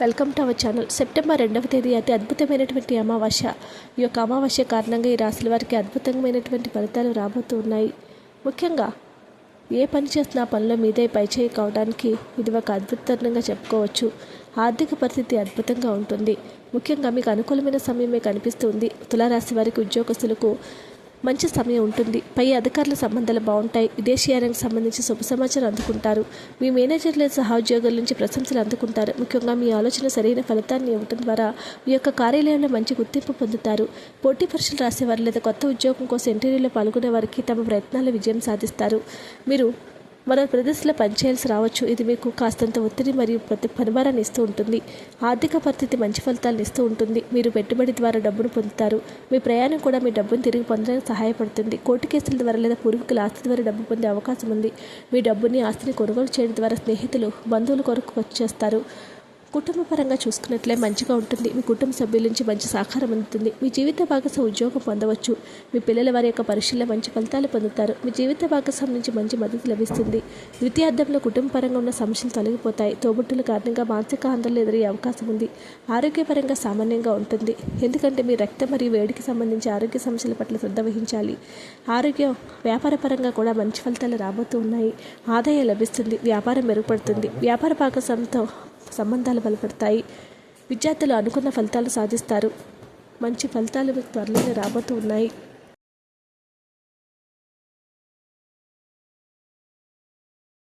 Welcome to our channel. September రెండవ తేదీ అతి అద్భుతమైనటువంటి అమావాస్య. ఈ యొక్క అమావాస్య కారణంగా ఈ రాశుల వారికి అద్భుతమైనటువంటి ఫలితాలు రాబోతూ ఉన్నాయి. ముఖ్యంగా ఏ పని చేసినా పనిలో మీదే పైచేయి కావడానికి ఇది ఒక అద్భుతంగా చెప్పుకోవచ్చు. ఆర్థిక పరిస్థితి అద్భుతంగా ఉంటుంది. ముఖ్యంగా మీకు అనుకూలమైన సమయమే కనిపిస్తుంది తులారాశి వారికి ఉద్యోగస్తులకు మంచి సమయం ఉంటుంది. పై అధికారుల సంబంధాలు బాగుంటాయి. విదేశీయానికి సంబంధించి శుభ సమాచారం అందుకుంటారు. మీ మేనేజర్ల సహోద్యోగుల నుంచి ప్రశంసలు అందుకుంటారు. ముఖ్యంగా మీ ఆలోచన సరైన ఫలితాన్ని ఇవ్వడం ద్వారా మీ యొక్క కార్యాలయంలో మంచి గుర్తింపు పొందుతారు. పోటీ పరీక్షలు రాసేవారు లేదా కొత్త ఉద్యోగం కోసం ఇంటర్వ్యూలో పాల్గొనే వారికి తమ ప్రయత్నాల విజయం సాధిస్తారు. మీరు మరో ప్రదేశంలో పనిచేయాల్సి రావచ్చు. ఇది మీకు కాస్తంత ఒత్తిడి మరియు ప్రతి పనిభారాన్ని ఇస్తూ ఉంటుంది. ఆర్థిక పరిస్థితి మంచి ఫలితాలను ఇస్తూ ఉంటుంది. మీరు పెట్టుబడి ద్వారా డబ్బును పొందుతారు. మీ ప్రయాణం కూడా మీ డబ్బును తిరిగి పొందడానికి సహాయపడుతుంది. కోర్టు కేసుల ద్వారా లేదా పూర్వీకుల ఆస్తి ద్వారా డబ్బు పొందే అవకాశం ఉంది. మీ డబ్బుని ఆస్తిని కొనుగోలు చేయడం ద్వారా స్నేహితులు బంధువుల కొరకు వచ్చేస్తారు. కుటుంబ పరంగా చూసుకున్నట్లే మంచిగా ఉంటుంది. మీ కుటుంబ సభ్యుల నుంచి మంచి సహకారం అందుతుంది. మీ జీవిత భాగస్వామి ఉద్యోగం పొందవచ్చు. మీ పిల్లల వారి యొక్క పరీక్షల్లో మంచి ఫలితాలు పొందుతారు. మీ జీవిత భాగస్వామి నుంచి మంచి మద్దతు లభిస్తుంది. ద్వితీయార్థంలో కుటుంబ పరంగా ఉన్న సమస్యలు తొలగిపోతాయి. తోబుట్టుల కారణంగా మానసిక ఆందోళన ఎదురయ్యే అవకాశం ఉంది. ఆరోగ్యపరంగా సామాన్యంగా ఉంటుంది. ఎందుకంటే మీ రక్తం మరియు వేడికి సంబంధించి ఆరోగ్య సమస్యల పట్ల శ్రద్ధ వహించాలి. ఆరోగ్యం వ్యాపారపరంగా కూడా మంచి ఫలితాలు రాబోతూ ఉన్నాయి. ఆదాయం లభిస్తుంది. వ్యాపారం మెరుగుపడుతుంది. వ్యాపార భాగస్వామితో సంబంధాలు బలపడతాయి. విద్యార్థులు అనుకున్న ఫలితాలు సాధిస్తారు. మంచి ఫలితాలు త్వరలోనే రాబోతూ ఉన్నాయి.